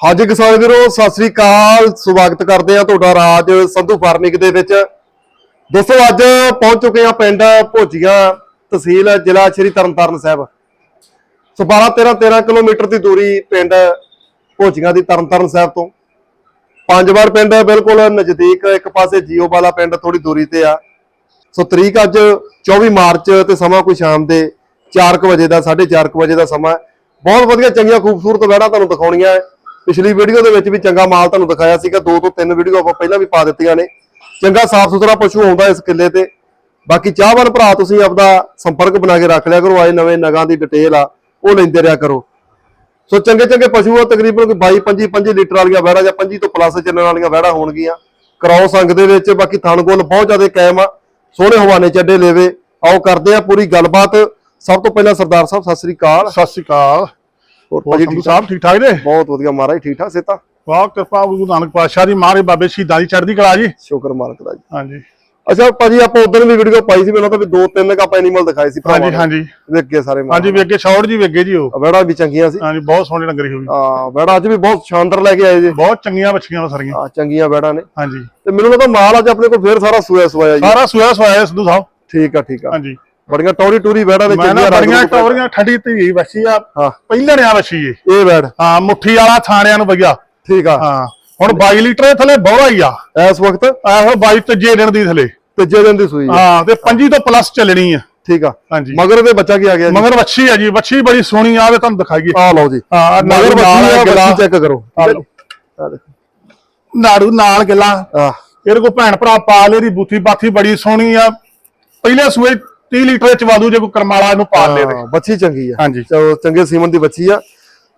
ਹਾਂਜੀ ਕਿਸਾਨ ਵੀਰੋ, ਸਤਿ ਸ੍ਰੀ ਅਕਾਲ। ਸਵਾਗਤ ਕਰਦੇ ਆ ਤੁਹਾਡਾ ਰਾਜ ਸੰਧੂ ਫਾਰਮਿੰਗ ਦੇ ਵਿੱਚ। ਦੋਸਤੋ, ਅੱਜ ਪਹੁੰਚ ਚੁੱਕੇ ਆ ਪਿੰਡ ਭੋਜੀਆਂ ਤਹਿਸੀਲ ਜ਼ਿਲ੍ਹਾ ਸ਼੍ਰੀ ਤਰਨਤਾਰਨ ਸਾਹਿਬ। ਸੋ 12 13 13 ਕਿਲੋਮੀਟਰ ਦੀ ਦੂਰੀ ਪਿੰਡ ਭੋਜੀਆਂ ਦੀ ਤਰਨਤਾਰਨ ਸਾਹਿਬ ਤੋਂ। ਪੰਜ ਵਾਰ ਪਿੰਡ ਬਿਲਕੁਲ ਨਜ਼ਦੀਕ, ਇੱਕ ਪਾਸੇ ਜੀਓ ਵਾਲਾ ਪਿੰਡ ਥੋੜੀ ਦੂਰੀ ਤੇ ਆ। ਸੋ ਤਰੀਕ ਅੱਜ 24 ਮਾਰਚ ਤੇ ਸਮਾਂ ਕੋਈ ਸ਼ਾਮ ਦੇ 4:00 ਵਜੇ ਦਾ 4:30 ਵਜੇ ਦਾ ਸਮਾਂ। ਬਹੁਤ ਵਧੀਆ ਚੰਗੀਆਂ ਖੂਬਸੂਰਤ ਵਹਿੜਾਂ ਤੁਹਾਨੂੰ ਦਿਖਾਉਣੀਆਂ ਹੈ। ਪਿਛਲੀ ਵੀਡੀਓ ਦੇ ਵਿੱਚ ਵੀ ਚੰਗਾ ਮਾਲ ਤੁਹਾਨੂੰ ਦਿਖਾਇਆ ਸੀਗਾ। ਦੋ ਤੋਂ ਤਿੰਨ ਵੀਡੀਓ ਆਪਾਂ ਪਹਿਲਾਂ ਵੀ ਪਾ ਦਿੱਤੀਆਂ ਨੇ। ਚੰਗਾ ਸਾਫ਼ ਸੁਥਰਾ ਪਸ਼ੂ ਆਉਂਦਾ ਇਸ ਕਿੱਲੇ ਤੇ। ਬਾਕੀ ਚਾਹਵਾਨ ਭਰਾ, ਤੁਸੀਂ ਆਪਦਾ ਸੰਪਰਕ ਬਣਾ ਕੇ ਰੱਖ ਲਿਆ ਕਰੋ। ਆਏ ਨਵੇਂ ਨਗਾਂ ਦੀ ਡਿਟੇਲ ਆ, ਉਹ ਲੈਂਦੇ ਰਿਹਾ ਕਰੋ। ਸੋ ਚੰਗੇ ਚੰਗੇ ਪਸ਼ੂ ਆ, ਤਕਰੀਬਨ ਕੋਈ 22 25 25 ਲੀਟਰ ਵਾਲੀਆਂ ਵਹਿੜਾਂ ਜਾਂ 25 ਤੋਂ ਪਲੱਸ ਚੱਲਣ ਵਾਲੀਆਂ ਵਹਿੜਾਂ ਹੋਣਗੀਆਂ। ਕਰਾਉ ਸੰਗ ਦੇ ਵਿੱਚ, ਬਾਕੀ ਥਣ ਗੋਲ ਬਹੁਤ ਜ਼ਿਆਦਾ ਕਾਇਮ ਆ। ਸੋਹਣੇ ਹਵਾਨੇ ਚੱਡੇ ਲੈਵੇ। ਆਓ ਕਰਦੇ ਆ ਪੂਰੀ ਗੱਲਬਾਤ। ਸਭ ਤੋਂ ਪਹਿਲਾਂ ਸਰਦਾਰ ਸਾਹਿਬ ਸਤਿ ਸ੍ਰੀ ਅਕਾਲ। ਸਤਿ ਸ਼੍ਰੀ ਅਕਾਲ। ਹੋਰ ਭਾਜੀ ਸੰਧੂ ਠੀਕ ਸਾਹਿਬ ਠੀਕ? ਠਾਕ ਜੇ? ਬਹੁਤ ਵਧੀਆ ਮਹਾਰਾਜ ਠੀਕ ਠਾਕ ਸੇਤਾ ਵਾਹ ਕਿਰਪਾ ਗੁਰੂ ਨਾਨਕ ਪਾਤਸ਼ਾਹ ਦੀ ਮਾਰੇ ਬਾਬੇ ਸ਼ਹੀਦਾਂ ਦੀ ਚੜ੍ਹਦੀ ਕਲਾ ਜੀ। ਸ਼ੁਕਰ ਮਾਲਕ ਦਾ ਜੀ। ਹਾਂਜੀ। ਅੱਛਾ ਭਾਜੀ ਆਪਾਂ ਉਦੋਂ ਵੀ ਵੀਡੀਓ ਪਾਈ ਸੀ ਮੈਨੂੰ ਤਾਂ ਵੀ ਦੋ ਤਿੰਨ ਕ ਆਪਾਂ ਐਨੀਮਲ ਦਿਖਾਏ ਸੀ ਹਾਂਜੀ ਹਾਂਜੀ। ਵੇਖੇ ਸਾਰੇ ਮਾਲ। ਹਾਂਜੀ ਵੇਗੇ ਸ਼ੌੜ ਜੀ ਵੇਗੇ ਜੀ ਉਹ। ਵੜਾ ਵੀ ਚੰਗੀਆਂ ਸੀ। ਹਾਂਜੀ ਬਹੁਤ ਸੋਹਣੀ ਡੰਗਰੀ ਹੋਈ ਆ ਵੜਾ ਅੱਜ ਵੀ ਬਹੁਤ ਸ਼ਾਨਦਾਰ ਲੈ ਕੇ ਆਏ ਜੀ। ਬਹੁਤ ਚੰਗੀਆਂ ਬੱਚੀਆਂ ਸਾਰੀਆਂ। ਆ ਚੰਗੀਆਂ ਵੜਾ ਨੇ। ਹਾਂਜੀ। ਤੇ ਮੈਨੂੰ ਲੱਗਦਾ ਮਾਲ ਅੱਜ ਆਪਣੇ ਕੋਲ ਫੇਰ ਸਾਰਾ ਸੂਆ ਸਵਾਇਆ ਜੀ। ਸਾਰਾ ਸੋਇਆ ਸੋਇਆ ਸੰਧੂ ਸਾਹਿਬ। ਠੀਕ ਆ ਠੀਕ ਆ। ਹਾਂਜੀ। ਬੜੀਆਂ ਟੌਰੀ ਟੂਰੀ ਵੜਾ ਨੇ ਮੈਂ ਨਾ ਚੰਗੀਆਂ ਬੜੀਆਂ ਟੌਰੀਆਂ ਠੰਡੀ ਧੀ ਬੱਚੀ ਆ। ਹਾਂ। ਪਹਿਲਾਂ ਨੇ ਆ ਬੱਚੀ ਏ ਇਹ ਵੜ ਹਾਂ ਮੁੱਠੀ ਵਾਲਾ ਥਾਣਿਆਂ ਨੂੰ ਵਗਿਆ। ਠੀਕ ਆ। ਹਾਂ। ਹੁਣ 22 ਲੀਟਰ ਦੇ ਥੱਲੇ ਬੋਰਾ ਹੀ ਆ। ਇਸ ਵਕਤ? ਇਹੋ 22 ਤੀਜੇ ਦਿਨ ਦੀ ਥੱਲੇ। ਤੀਜੇ ਦਿਨ ਦੀ ਸੂਈ ਆ। ਹਾਂ ਤੇ 25 ਤੋਂ ਪਲੱਸ ਚੱਲਣੀ ਆ। ਠੀਕ ਆ। ਹਾਂਜੀ। ਮਗਰ ਦੇ ਬੱਚਾ ਕੀ ਆ ਗਿਆ ਜੀ? ਮਗਰ ਵੱਛੀ ਆ ਜੀ। ਵੱਛੀ ਬੜੀ ਸੋਹਣੀ ਆ ਵੇ ਤੁਹਾਨੂੰ ਦਿਖਾਈਏ। ਆ ਲਓ ਜੀ। ਹਾਂ ਮਗਰ ਬੱਚੀ ਆ ਬੱਚੀ ਚੈੱਕ ਕਰੋ। ਆ ਲਓ। ਆ ਦੇਖੋ। ਨਾੜੂ ਨਾਲ ਗੱਲਾਂ। ਆ ਇਹਦੇ ਕੋ ਭੈਣ ਭਰਾ ਪਾ ਲੇ ਦੀ ਬੂਥੀ ਬਾਥੀ ਬੜੀ ਸੋਹਣੀ ਆ। ਪਹਿਲੇ ਸੂਏ 30 ਲੀਟਰ ਚ ਵਾਦੂ ਜੇ ਕੋਈ ਕਰਮਾਲਾ ਇਹਨੂੰ ਪਾਲ ਲੇ ਹਾਂ, ਬੱਚੀ ਚੰਗੀ ਆ। ਹਾਂਜੀ। ਚਲੋ ਚੰਗੇ ਸੀਮਨ ਦੀ ਬੱਚੀ ਆ।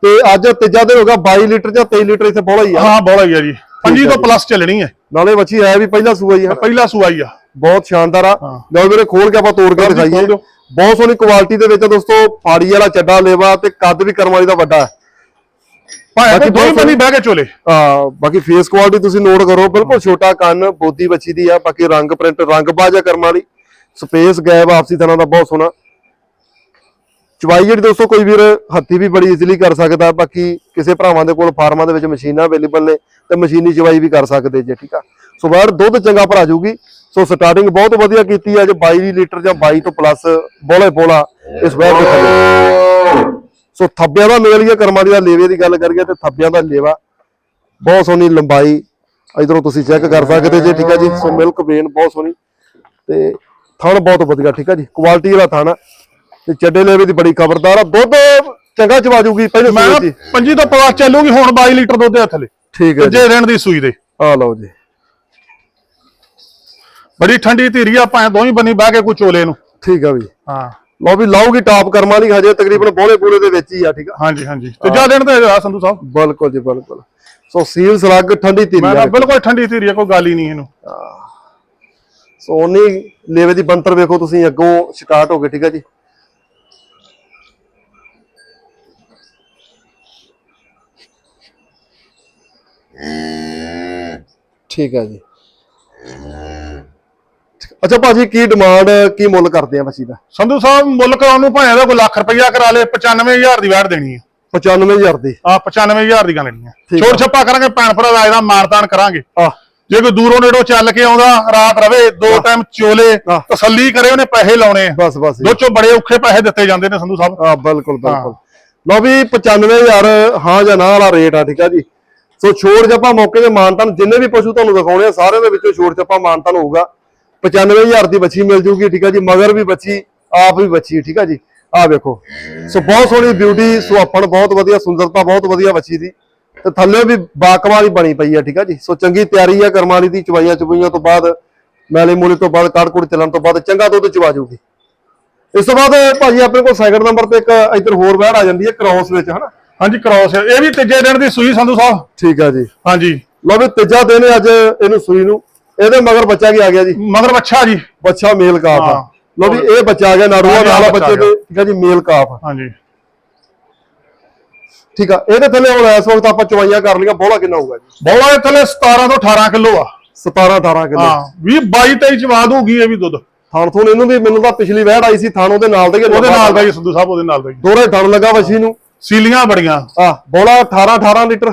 ਤੇ ਅੱਜ ਤੀਜਾ ਦਿਨ ਹੋ ਗਿਆ 22 ਲੀਟਰ ਜਾਂ 23 ਲੀਟਰ ਇੱਥੇ ਬੋਲਾ ਹੀ ਆ। ਹਾਂ ਬੋਲਾ ਹੀ ਆ ਜੀ। 25 ਤੋਂ ਪਲੱਸ ਚੱਲਣੀ ਹੈ। ਨਾਲੇ ਬੱਚੀ ਹੈ ਵੀ ਪਹਿਲਾ ਸੂਆ ਹੀ ਆ। ਪਹਿਲਾ ਸੂਆ ਹੀ ਆ। ਬਹੁਤ ਸ਼ਾਨਦਾਰ ਆ। ਹਾਂ। ਲਓ ਵੀਰੇ ਖੋਲ ਕੇ ਆਪਾਂ ਤੋੜ ਕੇ ਦਿਖਾਈਏ। ਬਹੁਤ ਸੋਹਣੀ ਕੁਆਲਿਟੀ ਦੇ ਵਿੱਚ ਆ ਦੋਸਤੋ ਫਾੜੀ ਵਾਲਾ ਚੱਡਾ ਲੇਵਾ ਤੇ ਕੱਦ ਵੀ ਕਰਮ ਵਾਲੀ ਦਾ ਵੱਡਾ ਹੈ। ਬਾਕੀ ਦੋਈ ਬੰਦੀ ਬਹਿ ਕੇ ਚੋਲੇ। ਆ ਬਾਕੀ ਫੇਸ ਕੁਆਲਿਟੀ ਤੁਸੀਂ ਨੋਟ ਕਰੋ। ਬਿਲਕੁਲ ਛੋਟਾ ਕੰਨ ਬੋਦੀ ਬੱਚੀ ਦੀ ਆ। ਬਾਕੀ ਰੰਗ ਪ੍ਰਿੰਟ ਰੰਗ ਬਾਜਾ ਕਰਮ ਵਾਲੀ। ਸਪੇਸ ਗੈਪ ਆਪਸੀ ਤਰ੍ਹਾਂ ਦਾ ਬਹੁਤ ਸੋਹਣਾ। ਚਵਾਈ ਜਿਹੜੀ ਦੋਸਤੋ, ਕੋਈ ਵੀਰ ਹੱਥੀ ਵੀ ਬੜੀ ਈਜ਼ੀਲੀ ਕਰ ਸਕਦਾ, ਬਾਕੀ ਕਿਸੇ ਭਰਾਵਾਂ ਦੇ ਕੋਲ ਫਾਰਮਾਂ ਦੇ ਵਿੱਚ ਮਸ਼ੀਨਾਂ ਅਵੇਲੇਬਲ ਨੇ, ਤੇ ਮਸ਼ੀਨੀ ਚਵਾਈ ਵੀ ਕਰ ਸਕਦੇ ਜੇ, ਠੀਕ ਆ? ਸੋ ਬਾਹਰ ਦੁੱਧ ਚੰਗਾ ਭਰਾ ਜੂਗੀ। ਸੋ ਸਟਾਰਟਿੰਗ ਬਹੁਤ ਵਧੀਆ ਕੀਤੀ ਆ, ਜੇ 22 ਲੀਟਰ ਜਾਂ 22 ਤੋਂ ਪਲੱਸ ਬੋਲੇ ਬੋਲਾ ਇਸ ਵੈਰ ਦੇ ਥੱਲੇ ਸੋ ਥੱਬਿਆਂ ਦਾ ਮੇਲ ਗਿਆ ਕਰਮਾਂ ਦੀ ਦਾ ਲੇਵੇ ਦੀ ਗੱਲ ਕਰੀਏ ਤੇ ਥੱਬਿਆਂ ਦਾ ਲੇਵਾ। ਬਹੁਤ ਸੋਹਣੀ ਲੰਬਾਈ। ਇਧਰੋਂ ਤੁਸੀਂ ਚੈੱਕ ਕਰ ਸਕਦੇ ਜੇ, ਠੀਕ ਆ ਜੀ? ਸੋ ਮਿਲਕ ਵੇਨ ਬਹੁਤ ਸੋਹਣੀ। ਤੇ ਥਣ ਬਹੁਤ ਵਧੀਆ ਠੀਕ ਆ ਜੀ? ਕੁਆਲਿਟੀ ਵਾਲਾ ਥਣ। ਆ ਤੇ ਚੱਡੇ ਲੇਵੇ ਦੀ ਬੜੀ ਖਬਰਦਾਰ ਆ। ਦੁੱਧ ਚੰਗਾ ਚਵਾ ਜੂਗੀ ਪਹਿਲੇ ਮੈਂ ਸੂਏ ਦੀ। 25 ਤੋਂ ਪਲੱਸ ਚੱਲੂਗੀ ਹੁਣ 22 ਲੀਟਰ ਦੁੱਧ ਆ ਥੱਲੇ। ਠੀਕ ਹੈ ਜੀ। ਜੇ ਰਹਿਣ ਦੀ ਸੂਈ ਦੇ। ਆ ਲਓ ਜੀ। ਬੜੀ ਠੰਡੀ ਧੀਰੀ ਆ ਭਾਵੇਂ ਦੋਈ ਬੰਨੀ ਬਹਿ ਕੇ ਕੋਈ ਚੋਲੇ ਨੂੰ। ਠੀਕ ਆ ਵੀ। ਹਾਂ। ਲਓ ਵੀ ਲਾਊਗੀ ਟਾਪ ਕਰਮਾਂ ਵਾਲੀ ਹਜੇ ਤਕਰੀਬਨ ਬੋਲੇ ਬੋਲੇ ਦੇ ਵਿੱਚ ਹੀ ਆ ਠੀਕ ਆ। ਹਾਂਜੀ ਹਾਂਜੀ। ਤੀਜਾ ਦਿਨ ਤੇ ਆ ਸੰਧੂ ਸਾਹਿਬ। ਬਿਲਕੁਲ ਜੀ ਬਿਲਕੁਲ। ਸੋ ਸੀਲ ਸਲੱਗ ਠੰਡੀ ਧੀਰੀ ਮੈਂ ਆ ਤਾਂ ਬਿਲਕੁਲ ਠੰਡੀ ਧੀਰੀ ਆ ਕੋਈ ਗੱਲ ਹੀ ਨਹੀਂ ਇਹਨੂੰ। ਸੋ ਉਨੀ ਲੇਵੇ ਦੀ ਬੰਤਰ ਵੇਖੋ ਤੁਸੀਂ ਅੱਗੋਂ ਸਟਾਰਟ ਹੋ ਗਏ ਠੀਕ ਆ ਜੀ? ਠੀਕ ਆ ਜੀ। ਅੱਛਾ ਭਾਜੀ ਕੀ ਡਿਮਾਂਡ ਕੀ ਮੁੱਲ ਕਰਦੇ ਆ ਬੱਚੀ ਦਾ? ਸੰਧੂ ਸਾਹਿਬ ਮੁੱਲ ਕਰਾਉਣ ਨੂੰ ਭਾਵੇਂ ਦਾ ਕੋਈ ਲੱਖ ਰੁਪਈਆ ਕਰਾ ਲੇ 95000 ਦੀ ਵੈਟ ਦੇਣੀ ਹੈ 95000 ਦੀ। ਆ 95000 ਦੀ ਲੈਣੀ ਹੈ ਛੋਟ ਛੱਪਾ ਕਰਾਂਗੇ ਭੈਣ ਭਰਾ ਦਾ ਇਹਦਾ ਮਾਰਦਾਨ ਕਰਾਂਗੇ। ਆ ਜੇ ਕੋਈ ਦੂਰੋਂ ਨੇੜੋਂ ਚੱਲ ਕੇ ਆਉਂਦਾ ਰਾਤ ਰਵੇ ਦੋ ਟਾਈਮ ਚੋਲੇ। ਤਸੱਲੀ ਕਰੇ ਉਹਨੇ ਪੈਸੇ ਲਾਉਣੇ ਬਸ ਬਸ। ਦੋ ਚੋਂ ਬੜੇ ਔਖੇ ਪੈਸੇ ਦਿੱਤੇ ਜਾਂਦੇ ਨੇ ਸੰਧੂ ਸਾਹਿਬ। ਆ ਬਿਲਕੁਲ ਬਿਲਕੁਲ। ਲਓ ਵੀ 95000 ਹਾਂ ਜਾਂ ਨਾ ਵਾਲਾ ਰੇਟ ਆ ਠੀਕ ਆ ਜੀ। ਸੋ ਛੋੜ ਜੱਪਾ ਮੌਕੇ ਤੇ ਮਾਨਤਨ ਜਿੰਨੇ ਵੀ ਪਸ਼ੂ ਤੁਹਾਨੂੰ ਦਿਖਾਉਣੇ ਆ ਸਾਰਿਆਂ ਦੇ ਵਿੱਚੋਂ ਛੋੜ ਜੱਪਾ ਮਾਨਤਨ ਹੋਊਗਾ। 95000 ਦੀ ਬੱਚੀ ਮਿਲ ਜੂਗੀ ਠੀਕ ਆ ਜੀ। ਮਗਰ ਵੀ ਬੱਚੀ ਆਪ ਵੀ ਬੱਚੀ ਠੀਕ ਆ ਜੀ। ਆ ਵੇਖੋ। ਸੋ ਬਹੁਤ ਸੋਹਣੀ ਬਿਊਟੀ ਸੁਹਾਪਣ ਬਹੁਤ ਵਧੀਆ ਸੁੰਦਰਤਾ ਬਹੁਤ ਵਧੀਆ ਬੱਚੀ ਦੀ। ਤੇ ਥੱਲੇ ਵੀ ਬਾਕਮਾਲ ਹੀ ਬਣੀ ਪਈ ਆ ਠੀਕ ਆ ਜੀ? ਸੋ ਚੰਗੀ ਤਿਆਰੀ ਆ ਕਰਮਾਂ ਵਾਲੀ ਦੀ ਚਵਾਈਆਂ ਚੁਬਈਆਂ ਤੋਂ ਬਾਅਦ ਮੈਲੇ ਮੂਲੇ ਤੋਂ ਬਾਅਦ ਕਾੜਕੂੜ ਚੱਲਣ ਤੋਂ ਬਾਅਦ ਚੰਗਾ ਦੁੱਧ ਚਵਾ ਜੂਗੀ ਇਸ ਤੋਂ ਬਾਅਦ ਭਾਜੀ ਆਪਣੇ ਕੋਲ ਸੈਕਿੰਡ ਨੰਬਰ ਤੇ ਇੱਕ ਇੱਧਰ ਹੋਰ ਵੈੜ ਆ ਜਾਂਦੀ ਹੈ ਕ੍ਰਾਸ ਵਿੱਚ ਹਨਾ? ਹਾਂਜੀ ਕ੍ਰਾਸ ਇਹ ਵੀ ਤੀਜੇ ਦਿਨ ਦੀ ਸੂਈ ਸੰਧੂ ਸਾਹਿਬ? ਠੀਕ ਆ ਜੀ। ਹਾਂਜੀ। ਲਓ ਵੀ ਤੀਜਾ ਦਿਨ ਅੱਜ ਇਹਨੂੰ ਸੂਈ ਨੂੰ। ਇਹਦੇ ਮਗਰ ਬੱਚਾ ਕੀ ਆ ਗਿਆ ਜੀ। ਮਗਰ ਬੱਚਾ ਜੀ। ਬੱਚਾ ਮੇਲ ਕਾਫ ਆ। ਲਓ ਵੀ ਇਹ ਬੱਚਾ ਆ ਗਿਆ ਨਾੜੂਆ ਨਾਲ ਬੱਚਾ ਦੇ। ਠੀਕ ਆ ਜੀ ਮੇਲ ਕਾਫ ਹਾਂਜੀ। ਠੀਕ ਆ ਇਹਦੇ ਥੱਲੇ ਹੁਣ ਇਸ ਵਕਤ ਆਪਾਂ ਚਵਾਈਆਂ ਕਰ ਲਈਆਂ ਬੋਲਾ ਕਿੰਨਾ ਹੋਊਗਾ ਜੀ? ਬੋਲਾ ਦੇ ਥੱਲੇ 17 ਤੋਂ 18 ਕਿਲੋ ਆ। 17 18 ਕਿਲੋ। ਹਾਂ 20 22 23 ਚ ਵਾ ਦੂਗੀ ਇਹ ਵੀ ਦੁੱਧ। ਥਣ ਥੁਣ ਇਹਨੂੰ ਵੀ ਮੈਨੂੰ ਤਾਂ ਪਿਛਲੀ ਵਹਿੜ ਆਈ ਸੀ ਥਣ ਉਹਦੇ ਨਾਲ ਦਾ ਹੀ ਉਹਦੇ ਨਾਲ ਦਾ ਹੀ ਸੰਧੂ ਸਾਹਿਬ ਉਹਦੇ ਨਾਲ ਦਾ ਹੀ ਦੋਰੇ ਥਣ ਲੱਗਾ ਵਸ਼ੀ ਨੂੰ। ਸੀਲੀਆਂ ਬੜੀਆਂ। ਆ ਬੋਲਾ 18 18 ਲੀਟਰ।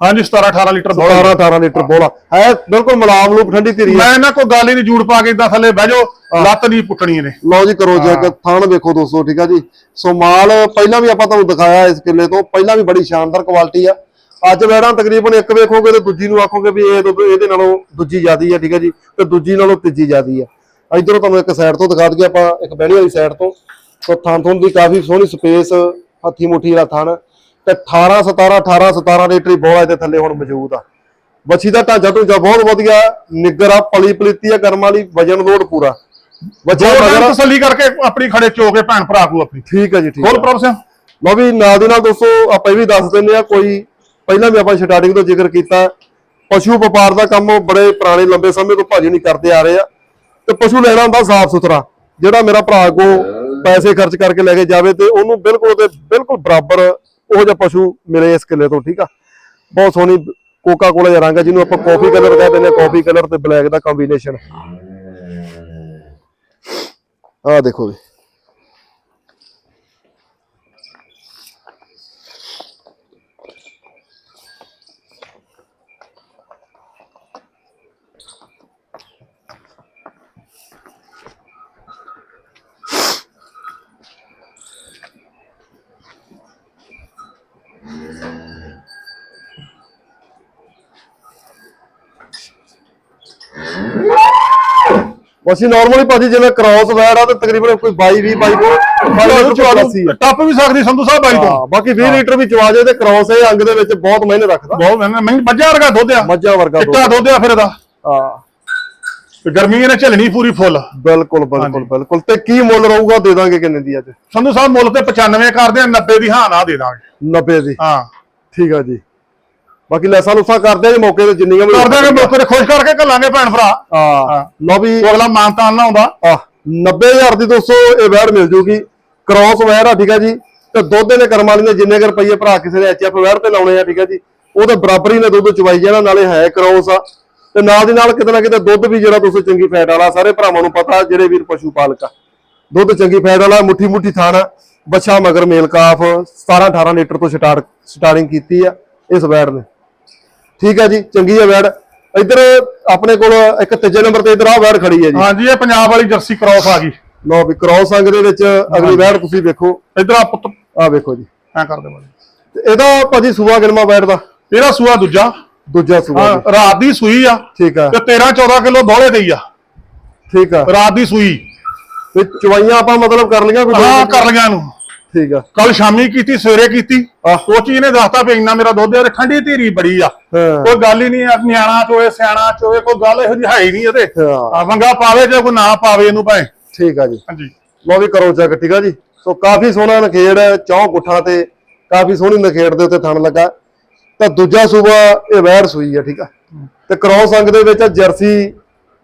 ਹਾਂਜੀ 17 18 ਲੀਟਰ ਬੋਲਾ। 18 18 ਲੀਟਰ ਬੋਲਾ। ਹੈ ਬਿਲਕੁਲ ਮਲਾਮ ਨੂੰ ਠੰਡੀ ਧੀਰੀ ਮੈਂ ਇਹਨਾਂ ਕੋਈ ਗੱਲ ਹੀ ਨਹੀਂ ਜੂੜ ਪਾ ਕੇ ਇਦਾਂ ਥੱਲੇ ਬਹਿ ਜਾਓ ਲੱਤ ਨਹੀਂ ਪੁੱਟਣੀ ਇਹਨੇ ਲਓ ਜੀ ਕਰੋ ਚੈੱਕ। ਥਣ ਵੇਖੋ ਦੋਸਤੋ ਠੀਕ ਆ ਜੀ। ਸੋ ਮਾਲ ਪਹਿਲਾਂ ਵੀ ਆਪਾਂ ਤੁਹਾਨੂੰ ਦਿਖਾਇਆ ਇਸ ਕਿੱਲੇ ਤੋਂ। ਪਹਿਲਾਂ ਵੀ ਬੜੀ ਸ਼ਾਨਦਾਰ ਕੁਆਲਿਟੀ ਆ। ਅੱਜ ਵੈੜਾਂ ਤਕਰੀਬਨ ਇੱਕ ਵੇਖੋਗੇ ਤੇ ਦੂਜੀ ਨੂੰ ਆਖੋਗੇ ਵੀ ਇਹ ਇਹਦੇ ਨਾਲੋਂ ਦੂਜੀ ਜ਼ਿਆਦੀ ਆ ਠੀਕ ਆ ਜੀ। ਤੇ ਦੂਜੀ ਨਾਲੋਂ ਤੀਜੀ ਜ਼ਿਆਦੀ ਆ। ਇਧਰੋਂ ਤੁਹਾਨੂੰ ਇੱਕ ਸਾਈਡ ਤੋਂ ਦਿਖਾ ਦਈਏ ਆਪਾਂ ਇੱਕ ਬਹਿਣੀ ਵਾਲੀ ਸਾਈਡ ਤੋਂ। ਸੋ ਥਣ ਥਣ ਦੀ ਕਾਫੀ ਸੋਹਣੀ ਸਪੇਸ ਹੱਥੀ ਮੁੱਠੀ ਵਾਲਾ ਥਣ। ਤੇ 18 17 18 17 ਲੀਟਰ ਬੋਲਾ ਇਹਦੇ ਥੱਲੇ ਹੁਣ ਮੌਜੂਦ ਆ। ਬੱਚੀ ਦਾ ਢਾਂਚਾ ਢੂੰਚਾ ਬਹੁਤ ਵਧੀਆ ਨਿੱਗਰ ਆ ਪਲੀ ਪਲੀਤੀ ਆ ਕਰਮ ਵਾਲੀ ਵਜਨ ਲੋਡ ਪੂਰਾ। ਬੱਚਾ ਮਗਰ ਤਸੱਲੀ ਕਰਕੇ ਆਪਣੀ ਖੜੇ ਚੋ ਕੇ ਭੈਣ ਭਰਾ ਕੋ ਆਪਣੀ। ਠੀਕ ਹੈ ਜੀ ਠੀਕ ਹੈ ਪ੍ਰਭ ਸਿੰਘ? ਲਓ ਵੀ ਨਾਲ ਦੀ ਨਾਲ ਦੋਸਤੋ ਆਪਾਂ ਇਹ ਵੀ ਦੱਸ ਦਿੰਦੇ ਆ ਕੋਈ ਪਹਿਲਾਂ ਵੀ ਆਪਾਂ ਸਟਾਰਟਿੰਗ ਤੋਂ ਜ਼ਿਕਰ ਕੀਤਾ ਪਸ਼ੂ ਵਪਾਰ ਦਾ ਕੰਮ ਬੜੇ ਪੁਰਾਣੇ ਲੰਬੇ ਸਮੇਂ ਤੋਂ ਭਾਜੀ ਨਹੀਂ ਕਰਦੇ ਆ ਰਹੇ ਆ। ਤੇ ਪਸ਼ੂ ਲੈਣਾ ਹੁੰਦਾ ਸਾਫ਼ ਸੁਥਰਾ ਜਿਹੜਾ ਮੇਰਾ ਭਰਾ ਕੋ ਪੈਸੇ ਖਰਚ ਕਰਕੇ ਲੈ ਕੇ ਜਾਵੇ ਤੇ ਉਹਨੂੰ ਬਿਲਕੁਲ ਤੇ ਬਿਲਕੁਲ ਬਰਾਬਰ ਉਹ ਜਿਹਾ ਪਸ਼ੂ ਮਿਲੇ ਇਸ ਕਿੱਲੇ ਤੋਂ ਠੀਕ ਆ? ਬਹੁਤ ਸੋਹਣੀ ਕੋਕਾ ਕੋਲਾ ਜਿਹਾ ਰੰਗ ਆ ਜਿਹਨੂੰ ਆਪਾਂ ਕਾਫੀ ਕਲਰ ਕਹਿ ਦਿੰਦੇ ਆ ਕਾਫੀ ਕਲਰ ਤੇ ਬਲੈਕ ਦਾ ਕੰਬੀਨੇਸ਼ਨ ਆਹ ਦੇਖੋ ਜੀ। ਅਸੀਂ ਨਾਰਮਲੀ ਭਾਜੀ ਜਿਵੇਂ ਕ੍ਰਾਸ ਵੈਰ ਆ ਤੇ ਤਕਰੀਬਨ ਕੋਈ 22 20 22 ਕੋ 22 ਲੀਟਰ ਚਵਾ ਸੀ। ਟੱਪ ਵੀ ਸਕਦੀ ਸੰਧੂ ਸਾਹਿਬ ਬਾਈ ਤੋਂ ਬਾਕੀ 20 ਲੀਟਰ ਵੀ ਚਵਾ ਜਾਏ ਤੇ ਕ੍ਰਾਸ ਇਹ ਅੰਗ ਦੇ ਵਿੱਚ ਬਹੁਤ ਮਾਇਨੇ ਰੱਖਦਾ। ਬਹੁਤ ਮਹਿੰਗਾ ਮੈਂ ਮੱਝਾਂ ਵਰਗਾ ਦੁੱਧ ਆ। ਮੱਝਾਂ ਵਰਗਾ ਦੁੱਧ ਚਿੱਟਾ ਦੁੱਧ। ਆ ਫਿਰ ਇਹਦਾ। ਹਾਂ। ਤੇ ਗਰਮੀ ਇਹਨੇ ਝੱਲਣੀ ਪੂਰੀ ਫੁੱਲ। ਬਿਲਕੁਲ ਬਿਲਕੁਲ ਬਿਲਕੁਲ। ਤੇ ਕੀ ਮੁੱਲ ਰਹੂਗਾ ਦੇ ਦਾਂਗੇ ਕਿੰਨੇ ਦੀ ਅੱਜ? ਸੰਧੂ ਸਾਹਿਬ ਮੁੱਲ ਤੇ 95 ਕਰਦੇ ਆ 90 ਦੀ ਹਾਂ ਨਾ ਦੇ ਦਾਂਗੇ। 90 ਦੀ। ਹਾਂ। ਠੀਕ ਆ ਜੀ। ਬਾਕੀ ਲੈਸਾਂ ਲੂਸਾਂ ਕਰਦੇ ਆ ਜੀ ਮੌਕੇ ਤੇ ਜਿੰਨੀਆਂ ਵੀ ਕਰ ਦਾਂਗੇ ਮੌਕੇ ਤੇ ਖੁਸ਼ ਕਰਕੇ ਘੱਲਾਂਗੇ ਭੈਣ ਭਰਾ। ਹਾਂ। ਲਓ ਵੀ ਅਗਲਾ ਮਾਨਤਾਨ ਨਾ ਆਉਂਦਾ ਆ 90000 ਦੀ ਦੋਸਤੋ ਇਹ ਵੈੜ ਮਿਲ ਜੂਗੀ। ਕ੍ਰਾਸ ਵੈੜ ਆ ਠੀਕ ਆ ਜੀ। ਤੇ ਦੁੱਧ ਦੇ ਕਰਮ ਵਾਲੀ ਨੇ ਜਿੰਨੇ ਕੁ ਰੁਪਈਏ ਭਰਾ ਕਿਸੇ ਨੇ ਐਚਐਫ ਵੈੜ ਤੇ ਲਾਉਣੇ ਆ ਠੀਕ ਆ ਜੀ। ਉਹ ਤਾਂ ਬਰਾਬਰ ਨੇ ਦੁੱਧ ਚਵਾਈ ਜਾਣਾ ਨਾਲੇ ਹੈ ਕ੍ਰਾਸ ਆ। ਤੇ ਨਾਲ ਦੀ ਨਾਲ ਕਿਤੇ ਨਾ ਕਿਤੇ ਦੁੱਧ ਵੀ ਜਿਹੜਾ ਦੋਸਤੋ ਚੰਗੀ ਫੈਟ ਵਾਲਾ ਸਾਰੇ ਭਰਾਵਾਂ ਨੂੰ ਪਤਾ ਜਿਹੜੇ ਵੀਰ ਪਸ਼ੂ ਪਾਲਕ ਆ। ਦੁੱਧ ਚੰਗੀ ਫੈਟ ਵਾਲਾ ਮੁੱਠੀ ਮੁੱਠੀ ਥਾਣ ਬੱਚਾ ਮਗਰ ਮੇਲ ਕਾਫ 17 18 ਲੀਟਰ ਤੋਂ ਸਟਾਰਟ ਸਟਾਰਟਿੰਗ ਕੀਤੀ ਆ ਇਸ ਵੈੜ ਨੇ। ਠੀਕ ਆ ਜੀ ਚੰਗੀ ਆ ਵੈੜ। ਇੱਧਰ ਆਪਣੇ ਕੋਲ ਇੱਕ ਤੀਜੇ ਨੰਬਰ ਤੇ ਇੱਧਰ ਆ ਵੈੜ ਖੜੀ ਹੈ ਜੀ। ਹਾਂਜੀ ਇਹ ਪੰਜਾਬ ਵਾਲੀ ਜਰਸੀ ਕ੍ਰਾਸ ਆ ਗਈ। ਲਓ ਵੀ ਕ੍ਰਾਸ ਅੰਗ ਦੇ ਵਿੱਚ ਅਗਲੀ ਵੈੜ ਤੁਸੀਂ ਵੇਖੋ। ਇਧਰ ਆ ਪੁੱਤ ਆ ਵੇਖੋ ਜੀ। ਐ ਕਰਦੇ ਬਾਈ ਤੇ ਇਹਦਾ ਭਾਜੀ ਸੂਆ ਗਿਣਵਾ ਵੈੜ ਦਾ। ਇਹਦਾ ਸੂਆ ਦੂਜਾ। ਦੂਜਾ ਸੂਆ ਹਾਂ, ਰਾਤ ਦੀ ਸੂਈ ਆ। ਠੀਕ ਆ ਤੇ 13 14 ਕਿਲੋ ਦੋਲੇ ਹੀ ਆ। ਠੀਕ ਆ ਰਾਤ ਦੀ ਸੂਈ। ਤੇ ਚਵਾਈਆਂ ਆਪਾਂ ਮਤਲਬ ਕਰ ਲਈਆਂ ਕੋਈ ਹਾਂ ਕਰ ਲਿਆ ਇਹਨੂੰ। ਠੀਕ ਆ। ਕੱਲ ਸ਼ਾਮੀ ਕੀਤੀ ਸਵੇਰੇ ਕੀਤੀ। ਉਹ ਚੀਜ਼ ਨੇ ਦੱਸਤਾ ਵੀ ਇੰਨਾ ਮੇਰਾ ਦੁੱਧ ਹੈ ਤੇ ਠੰਡੀ ਧੀਰੀ ਬੜੀ ਆ। ਹਾਂ। ਕੋਈ ਗੱਲ ਹੀ ਨਹੀਂ ਨਿਆਣਾ ਚੋਏ ਸਿਆਣਾ ਚੋਏ ਕੋਈ ਗੱਲ ਇਹੋ ਜਿਹੀ ਹੈ ਹੀ ਨਹੀਂ ਇਹਦੇ ਹਾਂ। ਆ ਵੰਗਾ ਪਾਵੇ ਜੇ ਕੋਈ ਨਾ ਪਾਵੇ ਇਹਨੂੰ ਭਾਵੇਂ। ਠੀਕ ਆ ਜੀ। ਹਾਂਜੀ। ਲਓ ਵੀ ਕਰੋ ਚੈੱਕ ਠੀਕ ਆ ਜੀ। ਸੋ ਕਾਫੀ ਸੋਹਣਾ ਨਖੇੜ ਚੌਂ ਗੁੱਠਾਂ ਤੇ ਕਾਫੀ ਸੋਹਣੀ ਨਖੇੜ ਦੇ ਉੱਤੇ ਥਣ ਲੱਗਾ। ਤਾਂ ਦੂਜਾ ਸੂਬਾ ਇਹ ਵੈੜ ਸੂਈ ਆ ਠੀਕ ਆ। ਤੇ ਕ੍ਰਾਸ ਅੰਗ ਦੇ ਵਿੱਚ ਜਰਸੀ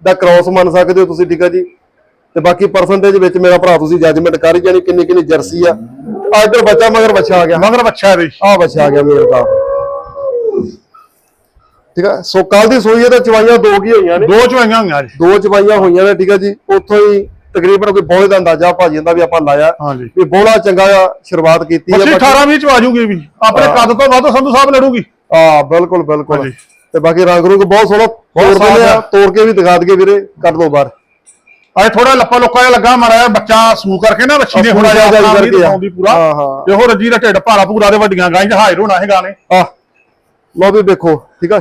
ਦਾ ਕ੍ਰਾਸ ਮੰਨ ਸਕਦੇ ਹੋ ਤੁਸੀਂ ਠੀਕ ਆ ਜੀ। ਤੇ ਬਾਕੀ ਪਰਸੈਂਟੇਜ ਵਿੱਚ ਮੇਰਾ ਭਰਾ ਤੁਸੀਂ ਜੱਜਮੈਂਟ ਕਰ ਹੀ ਜਾਣੀ ਕਿੰਨੀ ਕਿੰਨੀ ਜਰਸੀ ਆ। ਆ ਇੱਧਰ ਬੱਚਾ ਮਗਰ ਬੱਚਾ ਆ ਗਿਆ। ਮਗਰ ਬੱਚਾ ਇਹਦੇ ਆ ਬੱਚਾ ਆ ਗਿਆ ਮੇਰੇ ਦਾ ਠੀਕ ਆ? ਸੋ ਕੱਲ ਦੀ ਸੂਈ ਤੇ ਚਵਾਈਆਂ ਦੋ ਕੀ ਹੋਈਆਂ ਨੇ? ਦੋ ਚਵਾਈਆਂ ਹੋਈਆਂ ਜੀ। ਦੋ ਚਵਾਈਆਂ ਹੋਈਆਂ ਨੇ ਠੀਕ ਆ ਜੀ। ਉੱਥੋਂ ਹੀ ਤਕਰੀਬਨ ਕੋਈ ਬੋਲੇ ਦਾ ਅੰਦਾਜ਼ਾ ਭਾਜੀ ਦਾ ਵੀ ਆਪਾਂ ਲਾਇਆ। ਵੀ ਬੋਲਾ ਚੰਗਾ ਆ ਸ਼ੁਰੂਆਤ ਕੀਤੀ ਬੱਚੀ ਹੈ 18 20 ਚ ਆ ਜੂਗੀ ਵੀ। ਆਪਣੇ ਕੱਦ ਤੋਂ ਵੱਧ ਸੰਧੂ ਸਾਹਿਬ ਲੜੂਗੀ। ਹਾਂ ਬਿਲਕੁਲ ਬਿਲਕੁਲ। ਤੇ ਬਾਕੀ ਰੰਗ ਰੂਗ ਬਹੁਤ ਸੋਹਣਾ ਤੋੜ ਆ। ਆ। ਕੇ ਵੀ ਦਿਖਾ ਦਈਏ ਵੀਰੇ ਕੱਢ ਦੋ ਬਾਹਰ। ਅੱਜ ਥੋੜਾ ਲੱਪਾ ਲੋਕਾ ਜਿਹਾ ਲੱਗਾ ਮਾਰਾ ਬੱਚਾ ਸੂ ਕਰਕੇ ਨਾ ਬੱਚੀ ਨੇ ਕਰਕੇ ਆ। ਦਿਖਾਉਂਦੀ ਪੂਰਾ। ਹਾਂ, ਹਾਂ। ਤੇ ਉਹ ਰੱਜੀ ਦਾ ਢਿੱਡ ਭਾਰਾ ਪੂਰਾ ਦੇ ਵੱਡੀਆਂ ਗਾਂ ਚ ਹਾਜ਼ਰ ਹੋਣਾ ਹੈਗਾ ਨੇ। ਆ ਲਓ ਵੀ ਦੇਖੋ ਠੀਕ ਆ?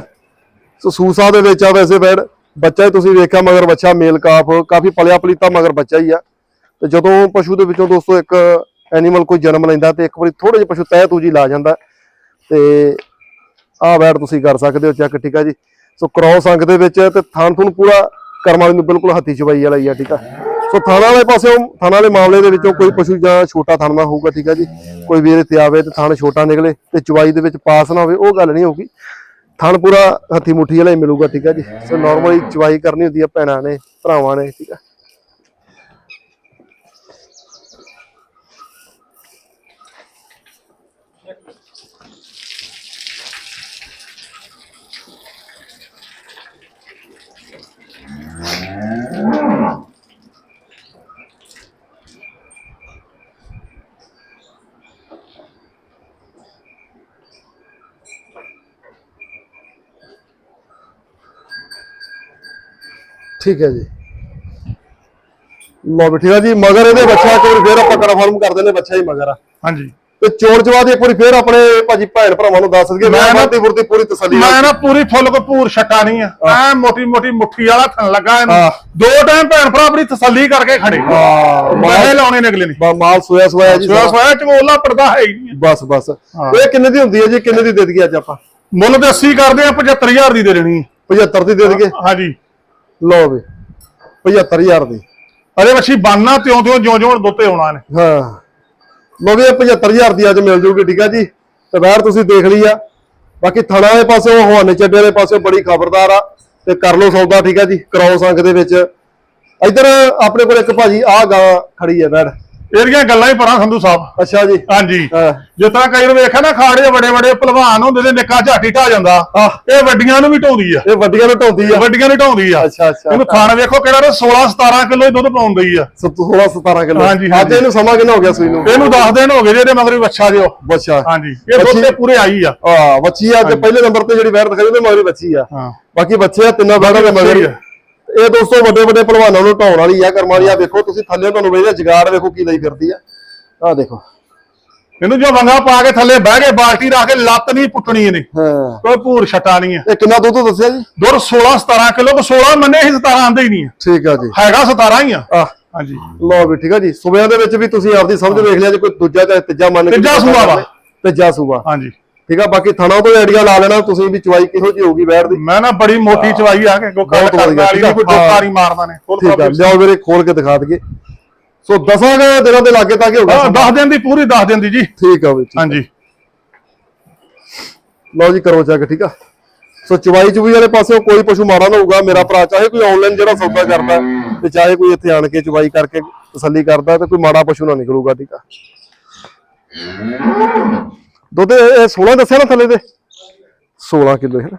ਸੋ ਸੂਸਾ ਦੇ ਵਿੱਚ ਆ ਵੈਸੇ ਬੈਡ ਬੱਚਾ ਤੁਸੀਂ ਵੇਖਿਆ ਮਗਰ ਬੱਚਾ ਮੇਲ ਕਾਫ ਕਾਫੀ ਪਲਿਆ ਪਲੀਤਾ ਮਗਰ ਬੱਚਾ ਹੀ ਆ। ਤੇ ਜਦੋਂ ਪਸ਼ੂ ਦੇ ਵਿੱਚੋਂ ਦੋਸਤੋ ਇੱਕ ਐਨੀਮਲ ਕੋਈ ਜਨਮ ਲੈਂਦਾ ਤੇ ਇੱਕ ਵਾਰੀ ਥੋੜੇ ਜਿਹਾ ਪਸ਼ੂ ਤਹਿ ਤੂਜੀ ਲਾ ਜਾਂਦਾ। ਤੇ ਆਹ ਬੈਡ ਤੁਸੀਂ ਕਰ ਸਕਦੇ ਹੋ ਚੈੱਕ ਠੀਕ ਆ ਜੀ? ਸੋ ਕ੍ਰੋਸ ਅੰਗ ਦੇ ਵਿੱਚ ਤੇ ਥਾਨ ਥੁਨ ਪੂਰਾ ਕਰਮ ਵਾਲੀ ਨੂੰ ਬਿਲਕੁਲ ਹੱਥੀ ਚਵਾਈ ਵਾਲਾ ਹੀ ਆ, ਠੀਕ ਆ। ਸੋ ਥਾਣਾ ਵਾਲੇ ਪਾਸਿਓਂ, ਥਾਣਾ ਵਾਲੇ ਮਾਮਲੇ ਦੇ ਵਿੱਚੋਂ ਕੋਈ ਪਸ਼ੂ ਜਾਂ ਛੋਟਾ ਥਾਣਾ ਹੋਊਗਾ, ਠੀਕ ਆ ਜੀ। ਕੋਈ ਵੀਰ ਤੇ ਆਵੇ ਤੇ ਥਾਣ ਛੋਟਾ ਨਿਕਲੇ ਤੇ ਚਵਾਈ ਦੇ ਵਿੱਚ ਪਾਸ ਨਾ ਹੋਵੇ, ਉਹ ਗੱਲ ਨਹੀਂ ਹੋਊਗੀ। ਥਾਣ ਪੂਰਾ ਹੱਥੀ ਮੁੱਠੀ ਵਾਲਾ ਹੀ ਮਿਲੂਗਾ, ਠੀਕ ਆ ਜੀ। ਸੋ ਨਾਰਮਲੀ ਚਵਾਈ ਕਰਨੀ ਹੁੰਦੀ ਆ, ਭੈਣਾਂ ਨੇ, ਭਰਾਵਾਂ ਨੇ, ਠੀਕ ਆ। ਠੀਕ ਹੈ ਜੀ। ਲਓ ਵੀ ਠੀਕ ਹੈ ਜੀ ਮਗਰ ਇਹਦੇ ਬੱਚਾ ਇੱਕ ਵਾਰੀ ਫੇਰ ਆਪਾਂ ਕਨਫਰਮ ਕਰਦੇ ਨੇ ਬੱਚਾ ਹੀ ਮਗਰ ਆ। ਹਾਂਜੀ। ਤੇ ਚੋਣ ਚਵਾ ਦੀ ਇੱਕ ਵਾਰੀ ਫੇਰ ਆਪਣੇ ਭਾਜੀ ਭੈਣ ਭਰਾਵਾਂ ਨੂੰ ਦੱਸ ਦਈਏ ਮੈਂ ਮੈਂ ਨਾ- ਮਰਦੀ ਫੁਰਦੀ ਪੂਰੀ ਤਸੱਲੀ ਮੈਂ ਨਾ ਪੂਰੀ ਫੁੱਲ ਕੋ ਪੂਰ ਛੱਟਾ ਨਹੀਂ ਆ। ਐ ਮੋਟੀ ਮੋਟੀ ਮੁੱਠੀ ਵਾਲਾ ਥਣ ਲੱਗਾ ਇਹਨੂੰ। ਦੋ ਟਾਈਮ ਭੈਣ ਭਰਾ ਆਪਣੀ ਤਸੱਲੀ ਕਰਕੇ ਖੜੇ। ਮੈਂ ਲਾਉਣੇ ਨੇ ਅਗਲੇ ਨੇ। ਮਾਲ ਸੋਇਆ ਸੋਇਆ ਜੀ ਸੋਇਆ ਸੋਇਆ ਚਮੋਲਾ ਪਰਦਾ ਹੈ ਹੀ ਨਹੀਂ। ਬਸ ਬਸ। ਇਹ ਕਿੰਨੇ ਦੀ ਹੁੰਦੀ ਹੈ ਜੀ? ਕਿੰਨੇ ਦੀ ਦੇ ਦਈਏ ਅੱਜ ਆਪਾਂ? ਮੁੱਲ ਤੇ 80 ਕਰਦੇ ਆ 75000 ਦੀ ਦੇ ਦੇਣੀ ਹੈ। 75 ਦੀ ਦੇ ਦਈਏ। ਹਾਂਜੀ ਲਓ ਵੀ 75000 ਦੀ। ਅਰੇ ਵੱਛੀ ਬਾਨਾ ਤਿਉਂ ਤਿਉਂ ਜਿਉਂ ਜਿਉਂ ਦੁੱਤੇ ਆਉਣਾ ਨੇ ਹਾਂ। ਲਓ ਵੀ 75000 ਦੀ ਅੱਜ ਮਿਲ ਜੂਗੀ, ਠੀਕ ਆ ਜੀ? ਤੇ ਬਾਹਰ ਤੁਸੀਂ ਦੇਖ ਲਈ ਆ। ਬਾਕੀ ਥਣਾ ਵਾਲੇ ਪਾਸੇ, ਉਹ ਹਵਾਨੇ ਚੱਡੇ ਵਾਲੇ ਪਾਸੇ ਬੜੀ ਖਬਰਦਾਰ ਆ। ਤੇ ਕਰ ਲਓ ਸੌਦਾ, ਠੀਕ ਆ ਜੀ? ਕ੍ਰੋਸ ਸੰਗ ਦੇ ਵਿੱਚ। ਇੱਧਰ ਆਪਣੇ ਕੋਲ ਇੱਕ ਭਾਜੀ ਆ ਗਾ ਖੜੀ ਹੈ ਬੈੜ ਇਹਦੀਆਂ ਗੱਲਾਂ ਹੀ ਪਰਾਂ ਸੰਧੂ ਸਾਹਿਬ। ਅੱਛਾ ਜੀ। ਹਾਂਜੀ। ਹਾਂ। ਜਿਸ ਤਰ੍ਹਾਂ ਕਈ ਵਾਰ ਵੇਖਿਆ ਨਾ ਖਾੜੇ ਵੱਡੇ ਵੱਡੇ ਭਲਵਾਨ ਹੁੰਦੇ ਤੇ ਨਿੱਕਾ ਝਾਟੀ ਢਾ ਜਾਂਦਾ। ਆਹ ਇਹ ਵੱਡੀਆਂ ਨੂੰ ਵੀ ਢਾਉਂਦੀ ਆ। ਇਹ ਵੱਡੀਆਂ ਨੂੰ ਢਾਉਂਦੀ ਆ। ਵੱਡੀਆਂ ਨੂੰ ਢਾਉਂਦੀ ਆ। ਅੱਛਾ ਅੱਛਾ। ਇਹਨੂੰ ਖਾਣ ਵੇਖੋ ਕਿਹੜਾ 16 17 ਕਿਲੋ ਦੁੱਧ ਪਾਉਂਦੀ ਆ। 16 17 ਕਿਲੋ। ਹਾਂਜੀ, ਅੱਜ ਹਾਂਜੀ। ਇਹਨੂੰ ਸਮਾਂ ਕਿੰਨਾ ਹੋ ਗਿਆ ਸੂਈ ਨੂੰ? ਇਹਨੂੰ 10 ਦਿਨ ਹੋ ਗਏ ਜਿਹੜੇ ਮਗਰ ਵੀ ਬੱਚਾ ਦਿਓ ਬੱਚਾ ਹਾਂਜੀ। ਇਹ ਦੁੱਧ ਤੇ ਪੂਰੇ ਆਈ ਆ। ਆ ਬੱਚੀ ਆ ਤੇ ਪਹਿਲੇ ਨੰਬਰ ਤੇ ਜਿਹੜੀ ਵੈਰ ਦਿਖਾਈ ਉਹਦੇ ਮਗਰ ਹੀ ਬੱਚੀ ਆ। ਹਾਂ। ਬਾਕੀ ਬੱਚੇ ਆ ਤਿੰਨਾਂ ਵੈਰਾਂ ਦੇ ਮਗਰ ਹੀ ਬੱਚੀ ਇਹ ਦੋਸਤੋ ਵੱਡੇ ਵੱਡੇ ਪਹਿਲਵਾਨਾਂ ਨੂੰ ਢਾਉਣ ਵਾਲੀ ਆ ਕਰਮ ਵਾਲੀ ਆ। ਵੇਖੋ ਤੁਸੀਂ ਥੱਲੇ ਤੁਹਾਨੂੰ ਵੇਖਦੇ ਜਗਾੜ ਵੇਖੋ ਕੀ ਲਈ ਫਿਰਦੀ ਆ। ਆ ਦੇਖੋ। ਇਹਨੂੰ ਜੋ ਵੰਗਾ ਪਾ ਕੇ ਥੱਲੇ ਬਹਿ ਕੇ ਬਾਲਟੀ ਰੱਖ ਕੇ ਲੱਤ ਨਹੀਂ ਪੁੱਟਣੀ ਇਹਨੇ। ਹਾਂ। ਕੋਈ ਭੂਰ ਛਟਾ ਨਹੀਂ ਆ। ਇਹ ਕਿੰਨਾ ਦੁੱਧ ਦੱਸਿਆ ਜੀ? ਦੁੱਧ 16 17 ਕਿਲੋ ਕੋ 16 ਮੰਨੇ ਸੀ 17 ਆਂਦੇ ਹੀ ਨਹੀਂ ਆ। ਠੀਕ ਆ ਜੀ। ਹੈਗਾ 17 ਹੀ ਆ। ਆ ਹਾਂਜੀ। ਲਓ ਵੀ ਠੀਕ ਆ ਜੀ। ਸੂਬਿਆਂ ਦੇ ਵਿੱਚ ਵੀ ਤੁਸੀਂ ਆਪਦੀ ਸਮਝ ਵੇਖ ਲਿਆ ਜੇ ਕੋਈ ਦੂਜਾ ਚਾਹੇ ਤੀਜਾ ਮੰਨ ਕੇ ਤੀਜਾ ਸੂਬਾ ਵਾ। ਤੀਜਾ ਸੂਬਾ। ਹਾਂਜੀ। ਠੀਕ ਆ ਬਾਕੀ ਥਣਾ ਤੋਂ ਆਈਡੀਆ ਲਾ ਲੈਣਾ ਤੁਸੀਂ ਵੀ ਚਵਾਈ ਕਿਹੋ ਜੀ ਹੋਊਗੀ ਬੈਠ ਦੀ। ਮੈਂ ਨਾ ਬੜੀ ਮੋਟੀ ਚਵਾਈ ਆ ਕੇ ਕੋ ਬਹੁਤ ਵਧੀਆ, ਕੋਈ ਹਾਂ। ਡੋਕਾਰੀ ਮਾਰਦਾ ਨੇ ਠੀਕ ਆ ਲਿਆਓ ਵੀਰੇ ਖੋਲ ਕੇ ਦਿਖਾ ਦਈਏ। ਸੋ ਦਸਾਂ ਕੁ ਦਿਨਾਂ ਦੇ ਲਾਗੇ ਤੱਕ ਹੀ ਹੋਗਾ ਹਾਂ 10 ਦਿਨ ਦੀ ਪੂਰੀ 10 ਦਿਨ ਦੀ ਜੀ। ਠੀਕ ਆ ਠੀਕ। ਹਾਂਜੀ। ਲਓ ਜੀ ਕਰੋ ਚੈੱਕ ਠੀਕ ਆ। ਸੋ ਚਵਾਈ ਚੁਵਾਈ ਵਾਲੇ ਪਾਸੇ ਕੋਈ ਪਸ਼ੂ ਮਾੜਾ ਨਾ ਹੋਊਗਾ ਮੇਰਾ ਭਰਾ ਚਾਹੇ ਕੋਈ ਆਨਲਾਈਨ ਜਿਹੜਾ ਸੌਦਾ ਕਰਦਾ ਤੇ ਚਾਹੇ ਕੋਈ ਇੱਥੇ ਆਣ ਕੇ ਚਵਾਈ ਕਰਕੇ ਤਸੱਲੀ ਕਰਦਾ ਤੇ ਕੋਈ ਮਾੜਾ ਪਸ਼ੂ ਨਾ ਨਿਕਲੂਗਾ ਠੀਕ ਆ। ਦੁੱਧ ਇਹ 16 ਦੱਸਿਆ ਨਾ ਥੱਲੇ ਦੇ 16 ਕਿਲੋ ਹੈ ਨਾ।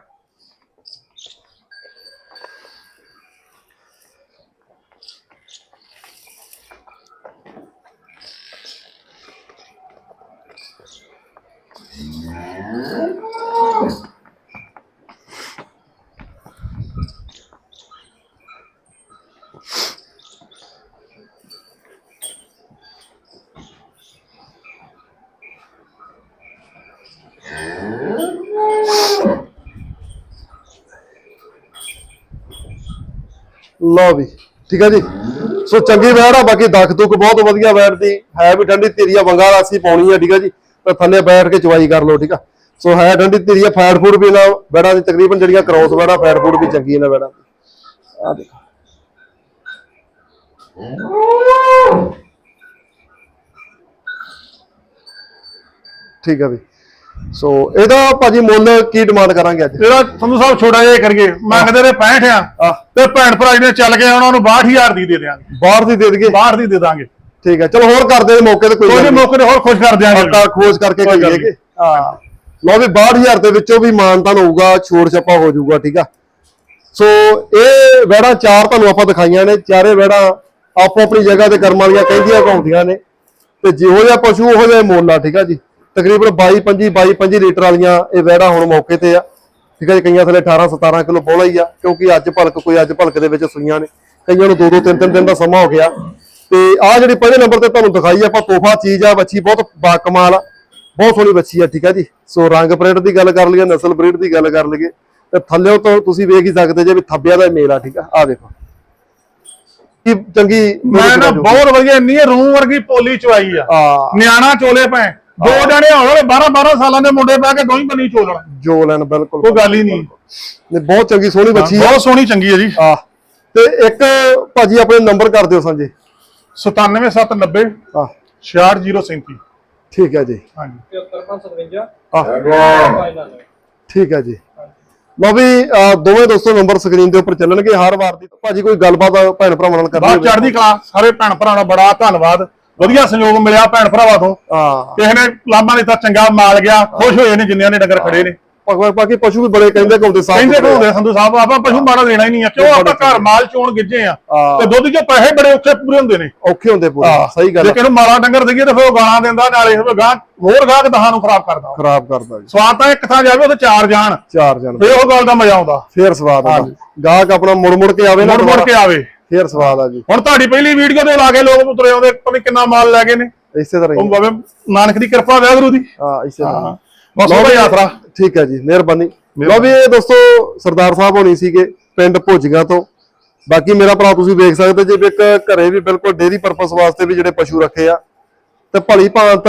ਲਓ ਵੀ, ਠੀਕ ਆ ਜੀ? ਸੋ ਚੰਗੀ ਵੈੜ ਆ, ਬਾਕੀ ਦਖ ਦੁੱਖ ਬਹੁਤ ਵਧੀਆ ਵੈੜ ਦੀ, ਹੈ ਵੀ ਠੰਡੀ ਧੀਰੀਆ ਵੰਗਾ ਰਾਸੀ ਪਾਉਣੀ ਆ, ਠੀਕ ਆ ਜੀ? ਤੇ ਥੱਲੇ ਬੈਠ ਕੇ ਚਵਾਈ ਕਰ ਲਓ, ਠੀਕ ਆ? ਸੋ ਹੈ ਠੰਡੀ ਧੀਰੀਆ, ਫੈਟ ਫੂਡ ਵੀ ਨਾ ਵੈੜਾਂ ਦੀ, ਤਕਰੀਬਨ ਜਿਹੜੀਆਂ ਕ੍ਰੋਸ ਵੈੜਾਂ ਫੈਟ ਫੂਡ ਵੀ ਚੰਗੀ ਨਾ ਵੈੜਾਂ ਆ ਦੇਖੋ। ਠੀਕ ਆ ਵੀ। ਸੋ ਇਹਦਾ ਭਾਜੀ ਮੁੱਲ ਕੀ ਡਿਮਾਂਡ ਕਰਾਂਗੇ ਅੱਜ? ਇਹਦਾ ਸੰਧੂ ਸਾਹਿਬ ਛੋਟਾ ਜਿਹਾ ਕਰੀਏ। ਮੰਗਦੇ ਨੇ 65 ਆ ਤੇ ਭੈਣ ਭਰਾ ਜਿਹੜੇ ਚੱਲ ਗਏ ਉਹਨਾਂ ਨੂੰ 62000 ਦੀ ਦੇ ਦਿਆਂਗੇ। ਬਾਹਰ ਦੀ ਦੇ ਦਈਏ? 62 ਦੀ ਦੇ ਦਾਂਗੇ। ਠੀਕ ਹੈ ਚਲੋ ਹੋਰ ਕਰਦੇ ਮੌਕੇ ਤੇ ਕੋਈ ਕੋਈ। ਮੌਕੇ ਤੇ ਹੋਰ ਖੁਸ਼ ਕਰ ਦਿਆਂਗੇ। ਖੋਜ ਕਰਕੇ ਕਰੀਏਗੇ ਹਾਂ। ਲਓ ਵੀ 62000 ਦੇ ਵਿੱਚੋਂ ਵੀ ਮਾਨਤਾਨ ਹੋਊਗਾ ਛੋੜ ਛੱਪਾ ਹੋ ਜਾਊਗਾ ਠੀਕ ਆ। ਸੋ ਇਹ ਵੈੜਾਂ ਚਾਰ ਤੁਹਾਨੂੰ ਆਪਾਂ ਦਿਖਾਈਆਂ ਨੇ। ਚਾਰੇ ਵੈੜਾਂ ਆਪੋ ਆਪਣੀ ਜਗ੍ਹਾ ਤੇ ਕਰਮ ਵਾਲੀਆਂ ਕਹਿੰਦੀਆਂ ਘਾਉਂਦੀਆਂ ਨੇ। ਤੇ ਜਿਹੋ ਜਿਹਾ ਪਸ਼ੂ ਉਹੋ ਜਿਹਾ ਮੁੱਲ ਆ ਠੀਕ ਆ ਜੀ। ਤਕਰੀਬਨ 22 25 22 25 ਲੀਟਰ ਵਾਲੀਆਂ ਇਹ ਵੈੜਾਂ ਹੁਣ ਮੌਕੇ ਤੇ ਆ। ਠੀਕ ਆ ਜੀ ਕਈਆਂ ਥਲੇ 18 17 ਕਿਲੋ ਬੋਲਾ ਹੀ ਆ ਕਿਉਂਕਿ ਅੱਜ ਭਲਕ ਕੋਈ ਅੱਜ ਭਲਕ ਦੇ ਵਿੱਚ ਸੂਈਆਂ ਨੇ। ਕਈਆਂ ਨੂੰ ਦੋ ਦੋ ਤਿੰਨ ਤਿੰਨ ਦਿਨ ਦਾ ਸਮਾਂ ਹੋ ਗਿਆ। ਤੇ ਆ ਜਿਹੜੀ ਪਹਿਲੇ ਨੰਬਰ ਤੇ ਤੁਹਾਨੂੰ ਦਿਖਾਈ ਆਪਾਂ ਤੋਹਫਾ ਚੀਜ਼ ਆ ਬੱਚੀ ਬਹੁਤ ਬਾ ਕਮਾਲ ਆ। ਬਹੁਤ ਸੋਹਣੀ ਬੱਚੀ ਆ ਠੀਕ ਆ ਜੀ। ਸੋ ਰੰਗ ਪ੍ਰਿੰਟ ਦੀ ਗੱਲ ਕਰ ਲਈਏ ਨਸਲ ਬਰੀਡ ਦੀ ਗੱਲ ਕਰ ਲਈਏ ਤੇ ਥੱਲੇੋਂ ਤੋਂ ਤੁਸੀਂ ਵੇਖ ਹੀ ਸਕਦੇ ਜੇ ਵੀ ਥੱਬਿਆਂ ਦਾ ਹੀ ਮੇਲ ਆ ਠੀਕ ਆ। ਆ ਵੇਖੋ ਕੀ ਚੰਗੀ ਮੈਂ ਨਾ ਬਹੁਤ ਵਧੀਆ ਇੰਨੀ ਰੂਹ ਵਰਗੀ ਪੋਲੀ ਚਵਾਈ ਆ। ਆ ਨਿਆਣਾ ਚੋਲੇ ਪਏ ਦੋ ਜਣੇ ਹੋਣ ਵਾਲੇ 12 12 ਸਾਲਾਂ ਦੇ ਮੁੰਡੇ ਪਾ ਕੇ ਦੋਈ ਬਣੀ ਚੋਲਣ ਜੋ ਲੈਣ ਬਿਲਕੁਲ ਕੋਈ ਗੱਲ ਹੀ ਨਹੀਂ। ਨੇ ਬਹੁਤ ਚੰਗੀ ਸੋਹਣੀ ਬੱਚੀ ਆ ਬਹੁਤ ਸੋਹਣੀ ਚੰਗੀ ਹੈ ਜੀ। ਆ ਤੇ ਇੱਕ ਭਾਜੀ ਆਪਣੇ ਨੰਬਰ ਕਰ ਦਿਓ ਸਾਂਝੇ। 97790 ਆ 66037 ਠੀਕ ਹੈ ਜੀ। ਹਾਂਜੀ। 73557 ਆ ਠੀਕ ਹੈ ਜੀ। ਲਓ ਵੀ ਦੋਵੇਂ ਦੋਸਤੋ ਨੰਬਰ ਸਕਰੀਨ ਦੇ ਉੱਪਰ ਚੱਲਣਗੇ ਹਰ ਵਾਰ ਦੀ। ਭਾਜੀ ਕੋਈ ਗੱਲਬਾਤ ਭੈਣ ਭਰਾਵਾਂ ਨਾਲ ਕਰਨੀ ਬਾਤ ਚੜ੍ਹਦੀ ਕਲਾ ਸਾਰੇ ਭੈਣ ਭਰਾਵਾਂ ਦਾ ਬੜਾ ਧੰਨਵਾਦ। ਵਧੀਆ ਸੰਯੋਗ ਮਿਲਿਆ ਭੈਣ ਭਰਾਵਾਂ ਤੋਂ। ਹਾਂ। ਕਿਸੇ ਨੇ ਲਾਂਭਾ ਦਿੱਤਾ ਚੰਗਾ ਮਾਲ ਗਿਆ ਖੁਸ਼ ਹੋਏ ਨੇ ਜਿੰਨਿਆਂ ਨੇ ਡੰਗਰ ਖੜੇ ਨੇ। ਬਾ- ਬਾਕੀ ਪਸ਼ੂ ਵੀ ਬੜੇ ਕਹਿੰਦੇ ਘੁੰਮਦੇ ਸਾਫ਼ ਕਹਿੰਦੇ ਘੁੰਮਦੇ ਸੰਧੂ ਸਾਹਿਬ ਆਪਾਂ ਪਸ਼ੂ ਮਾੜਾ ਦੇਣਾ ਹੀ ਨਹੀਂ ਆ ਕਿਉਂ ਆਪਾਂ ਘਰ ਮਾਲ ਚੋਣ ਗਿੱਜੇ ਆ। ਤੇ ਦੁੱਧ 'ਚ ਪੈਸੇ ਬੜੇ ਉੱਥੇ ਪੂਰੇ ਹੁੰਦੇ ਨੇ। ਔਖੇ ਹੁੰਦੇ ਪੂਰੇ ਸਹੀ ਗੱਲ ਜੇ ਕਿਹਨੂੰ ਮਾਲਾ ਡੰਗਰ ਦਈਏ ਤੇ ਫਿਰ ਉਹ ਗਾਲਾਂ ਦਿੰਦਾ ਨਾਲੇ ਫਿਰ ਗਾਂ ਹੋਰ ਗਾਹਕ ਦਹਾਂ ਨੂੰ ਖਰਾਬ ਕਰਦਾ। ਖਰਾਬ ਕਰਦਾ ਜੀ। ਸਵਾਦ ਤਾਂ ਇੱਕ ਥਾਂ ਜਾਵੇ ਉੱਥੇ ਚਾਰ ਜਾਣ। ਚਾਰ ਜਣ। ਫੇਰ ਉਹ ਗੱਲ ਦਾ ਮਜ਼ਾ ਆਉਂਦਾ। ਫੇਰ ਸਵਾਦ ਆ ਗਾਹਕ ਆਪਣਾ ਮੁੜ ਮੁੜ ਕੇ ਆਵੇ ਨਾ ਮੁੜ ਮੁੜ ਕੇ ਆਵੇ। ਫੇਰ ਸਵਾਦ ਆ ਜੀ। ਹੁਣ ਤੁਹਾਡੀ ਪਹਿਲੀ ਵੀਡੀਓ ਤੇ ਲਾ ਕੇ ਲੋਕ ਉਤਰੇ ਆਉਂਦੇ ਪਤਾ ਕਿੰਨਾ ਮਾਲ ਲੈ ਗਏ ਨੇ। ਇਸੇ ਤਰ੍ਹਾਂ ਉਹ ਹੀ ਬਾਬੇ ਨਾਨਕ ਦੀ ਕਿਰਪਾ ਵਾਹਿਗੁਰੂ ਦੀ। ਹਾਂ ਇਸੇ ਤਰ੍ਹਾਂ। ਬਸ ਵੀ- ਯਾਤਰਾ। ਠੀਕ ਹੈ ਜੀ ਮਿਹਰਬਾਨੀ। ਵੀ ਇਹ ਦੋਸਤੋ ਸਰਦਾਰ ਸਾਹਿਬ ਹੋਣੀ ਸੀਗੇ ਪਿੰਡ ਭੋਜੀਆਂ ਤੋਂ। ਬਾਕੀ ਮੇਰਾ ਭਰਾ ਤੁਸੀਂ ਵੇਖ ਸਕਦੇ ਜੇ ਇੱਕ ਘਰੇ ਵੀ ਬਿਲਕੁਲ ਡੇਰੀ ਪਰਪਸ ਵਾਸਤੇ ਵੀ ਜਿਹੜੇ ਪਸ਼ੂ ਰੱਖੇ ਆ। ਤੇ ਭਲੀ ਭਾਂਤ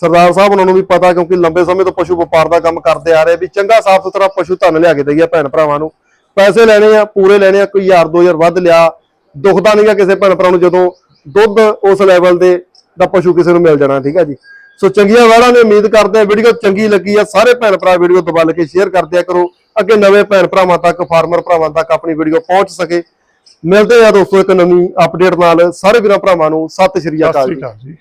ਸਰਦਾਰ ਸਾਹਿਬ ਉਹਨਾਂ ਨੂੰ ਵੀ ਪਤਾ ਕਿਉਂਕਿ ਲੰਬੇ ਸਮੇਂ ਤੋਂ ਪਸ਼ੂ ਵਪਾਰ ਦਾ ਕੰਮ ਕਰਦੇ ਆ ਰਹੇ ਵੀ ਚੰਗਾ ਸਾਫ਼ ਸੁਥਰਾ ਪਸ਼ੂ ਧਨ ਲਿਆ ਕੇ ਦਈਏ ਭੈਣ ਭਰਾਵਾਂ ਨੂੰ। ਪੈਸੇ ਲੈਣੇ ਆ ਪੂਰੇ ਲੈਣੇ ਆ ਕੋਈ 1000 2000 ਵੱਧ ਲਿਆ। ਦੁਖਦਾ ਨਹੀਂਗਾ ਕਿਸੇ ਭੈਣ ਭਰਾ ਨੂੰ ਜਦੋਂ ਦੁੱਧ ਉਸ ਲੈਵਲ ਦੇ ਦਾ ਪਸ਼ੂ ਕਿਸੇ ਨੂੰ ਮਿਲ ਜਾਣਾ ਠੀਕ ਹੈ ਜੀ? ਸੋ ਚੰਗੀਆਂ ਵਾਲਾਂ ਨੇ ਉਮੀਦ ਕਰਦੇ ਆ ਵੀਡੀਓ ਚੰਗੀ ਲੱਗੀ ਆ। ਸਾਰੇ ਭੈਣ ਭਰਾ ਵੀਡੀਓ ਦਬਾ ਕੇ ਸ਼ੇਅਰ ਕਰ ਦਿਆ ਕਰੋ। ਅੱਗੇ ਨਵੇਂ ਭੈਣ ਭਰਾਵਾਂ ਤੱਕ ਫਾਰਮਰ ਭਰਾਵਾਂ ਤੱਕ ਆਪਣੀ ਵੀਡੀਓ ਪਹੁੰਚ ਸਕੇ। ਮਿਲਦੇ ਆ ਦੋਸਤੋ ਇੱਕ ਨਵੀਂ ਅਪਡੇਟ ਨਾਲ। ਸਾਰੇ ਵੀਰਾਂ ਭਰਾਵਾਂ ਨੂੰ ਸਤਿ ਸ਼੍ਰੀ ਅਕਾਲ ਜੀ।